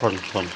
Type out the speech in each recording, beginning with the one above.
Toll, toll.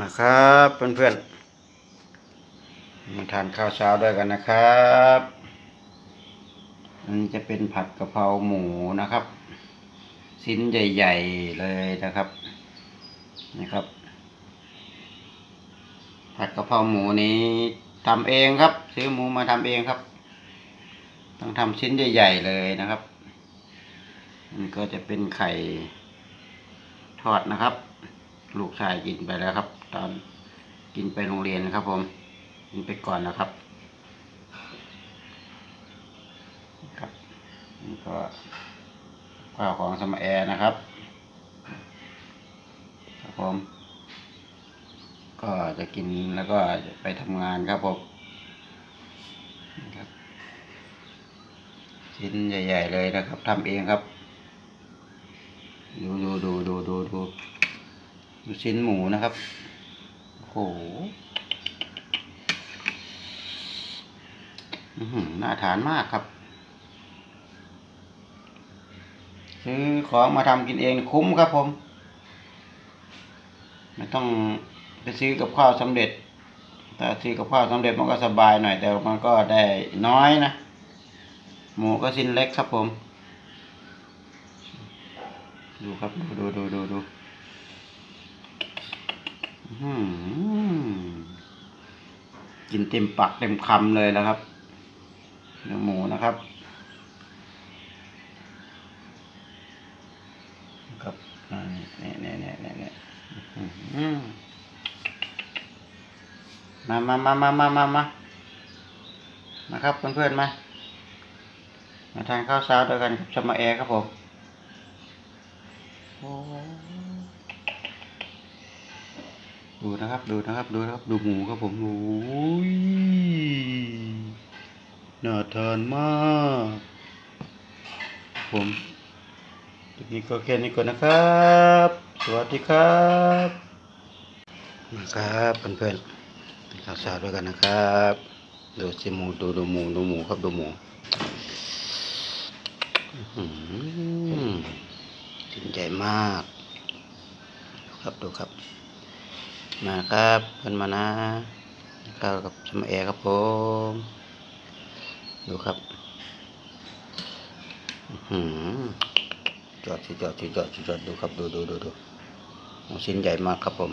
มาครับเพื่อนๆมาทานข้าวเช้าด้วยกันนะครับอันนี้จะเป็นผัดกะเพราหมูนะครับ ชิ้นใหญ่ๆเลยนะครับนะครับ ผัดกะเพราหมูนี้ทำเองครับ ซื้อหมูมาทำเองครับ ต้องทำชิ้นใหญ่ๆเลยนะครับนี่ก็จะเป็นไข่ทอดนะครับ ลูกชายกินไปแล้วครับ ตอนกินไปโรงเรียนครับ ผม กินไปก่อนนะครับ ครับนี่ก็ข้าวของสมแอร์นะครับ ครับผม ก็จะกินแล้วก็จะไปทำงานครับผมครับชิ้นใหญ่ ๆ เลยนะครับทำเองครับ ดูดูดูดูดูดู ดูชิ้นหมูนะครับโอ้โหน่าทานมากครับ ซื้อของมาทำกินเองคุ้มครับผม ไม่ต้องไปซื้อกับข้าวสำเร็จ แต่ซื้อกับข้าวสำเร็จมันก็สบายหน่อย แต่มันก็ได้น้อยนะ หมูก็ชิ้นเล็กครับผม ดูครับ ดูดูดูดูดู กินเต็มปากเต็มคำเลยแล้วครับเนื้อหมูนะครับครับนี่ยเนี่นี่นี่ยมามามามามามามานะครับเพื่อนๆมา มาทานข้าวเช้าด้วยกันกับชมาแอร์ครับผม ดูนะครับ ดูนะครับ ดูนะครับ ดูหมูครับผมโอ้ยน่าทานมาก ผมทีนี้ก็แค่นี้ก่อนนะครับ สวัสดีครับมาครับเพื่อนๆกินข้าวเช้าด้วยกันนะครับ ดูสิหมูดูดูหมูดูหมูครับดูหมูชิ้นใหญ่มาก ครับดูครับ มาครับเพื่นมานะก้าวกับสมแอร์ครับผม ดูครับหืมจอดสิจอดสิจอดสิจอดดูครับ ดูดูดูดูโอ้ชิ้นใหญ่มากครับผม